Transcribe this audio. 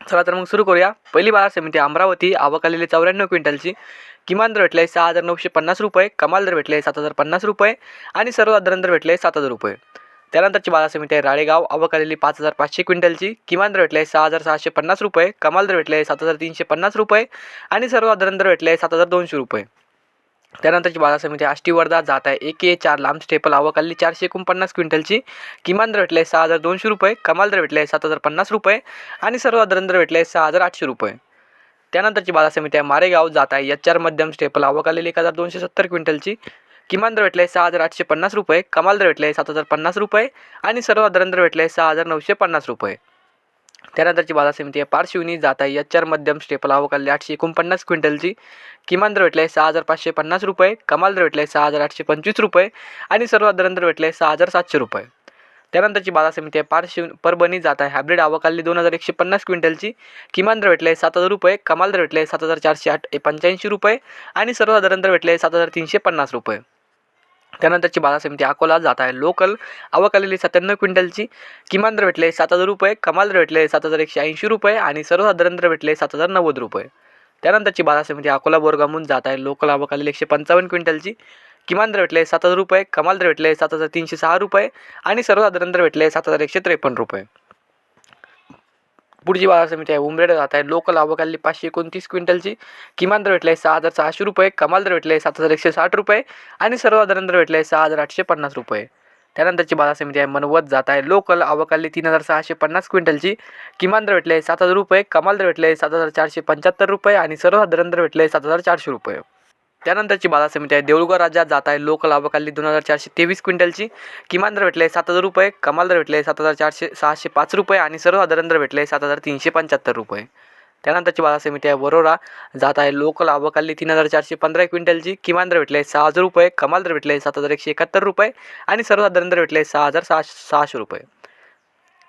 चला तर मग सुरू करूया. पहिली बाजार समिती अमरावती आवक आलेली चौऱ्याण्णव क्विंटलची. किमान दर भेटले सहा हजार नऊशे पन्नास रुपये कमाल दर भेटले सात हजार पन्नास रुपये आणि सर्वसाधारण दर भेटले सात हजार रुपये. त्यानंतरची बाजार समिती आहे राळेगाव आवक आलेली पाच हजार पाचशे क्विंटलची. किमान दर भेटले सहा हजार सहाशे पन्नास रुपये कमाल दर भेटले सात हजार तीनशे पन्नास रुपये आणि सर्वसाधारण दर भेटले सात हजार दोनशे रुपये. त्यानंतरची बाजार समिती आष्टी वर्धा जात आहे. एक ए चार लांब स्टेपल आवक चारशे एकोणपन्नास क्विंटलची किमान दर भेटले सहा हजार दोनशे रुपये कमाल दर भेटले सात हजार पन्नास रुपये आणि सर्वसाधारण दर भेटले सहा हजार आठशे रुपये. त्यानंतरची बाजार समिती आहे मारेगाव जात आहे. एच आर मध्यम स्टेपल आवक एक हजार दोनशे सत्तर क्विंटलची. किमान दर भेटले सहा हजार आठशे पन्नास रुपये कमाल दर भेटले सात हजार पन्नास रुपये आणि सर्वसाधारण दर भेटले सहा हजार नऊशे पन्नास रुपये. त्यानंतरची बाजार समिती आहे पारशिवनी जात आहे एच आर मध्यम स्टेपल आवक आठशे एकोणपन्नास क्विंटलची. किमान दर भेटले सहा हजार पाचशे पन्नास रुपये कमाल दर भेटले सहा हजार आठशे पंचवीस रुपये आणि सर्वसाधारण दर भेटले सहा हजार सातशे रुपये. त्यानंतरची बाजार समिती आहे पारशिव परभणी जात आहे हायब्रिड अवकाली दोन हजार एकशे पन्नास क्विंटलची. किमान दर भेटले सात हजार रुपये कमाल दर भेटले सात हजार चारशे आठ पंच्याऐंशी रुपये आणि सर्वसाधारण दर भेटले सात हजार तीनशे पन्नास रुपये. त्यानंतरची बाजार समिती अकोला जात आहे. लोकल आवक आलेली सत्त्याण्णव क्विंटलची. किमान दर भेटले सात हजार रुपये कमाल दर भेटले सात हजार एकशे ऐंशी रुपये आणि सर्वसाधारण दर भेटले सात हजार नव्वद रुपये. त्यानंतरची बाजार समिती अकोला बोरगामून जात आहे. लोकल आवक आलेली एकशे पंचावन्न क्विंटलची. किमान दर भेटले सात हजार रुपये कमाल दर भेटले सात हजार तीनशे सहा रुपये आणि सर्वसाधारण दर भेटले सात हजार एकशे त्रेपन्न रुपये. पुढची बाजार समिती आहे उमरेड जात आहे लोकल आवकाली पाचशे एकोणतीस क्विंटलची किमान दर भेटले सहा हजार सहाशे रुपये कमाल दर भेटले सात हजार एकशे साठ रुपये आणि सर्वसाधारण दर भेटले सहा हजार आठशे पन्नास रुपये. त्यानंतरची बाजार समिती आहे मनवत जात आहे. लोकल आवकाली तीन हजार सहाशे पन्नास क्विंटलची किमान दर भेटले सात हजार रुपये कमाल दर भेटले सात हजार चारशे पंच्याहत्तर रुपये आणि सर्वसाधारण दर भेटले सात हजार चारशे रुपये. त्यानंतरची बाजार समिती आहे. देऊळगाव राज्यात जात आहे. लोकल आवक दोन हजार चारशे तेवीस क्विंटलची किमान दर भेटले सात हजार रुपये कमाल दर भेटले सात हजार चारशे सहाशे पाच रुपये आणि सर्वसाधारण दर भेटले सात हजार तीनशे पंच्याहत्तर रुपये. त्यानंतरची बाजार समिती आहे. वरोरा जात आहे. लोकल लाभकाली तीन हजार चारशे पंधरा क्विंटलची किमान दर भेटले सहा हजार रुपये कमाल दर भेटले सात हजार एकशे एकाहत्तर रुपये आणि सर्वसाधारण दर भेटले सहा हजार सहाशे सहाशे रुपये.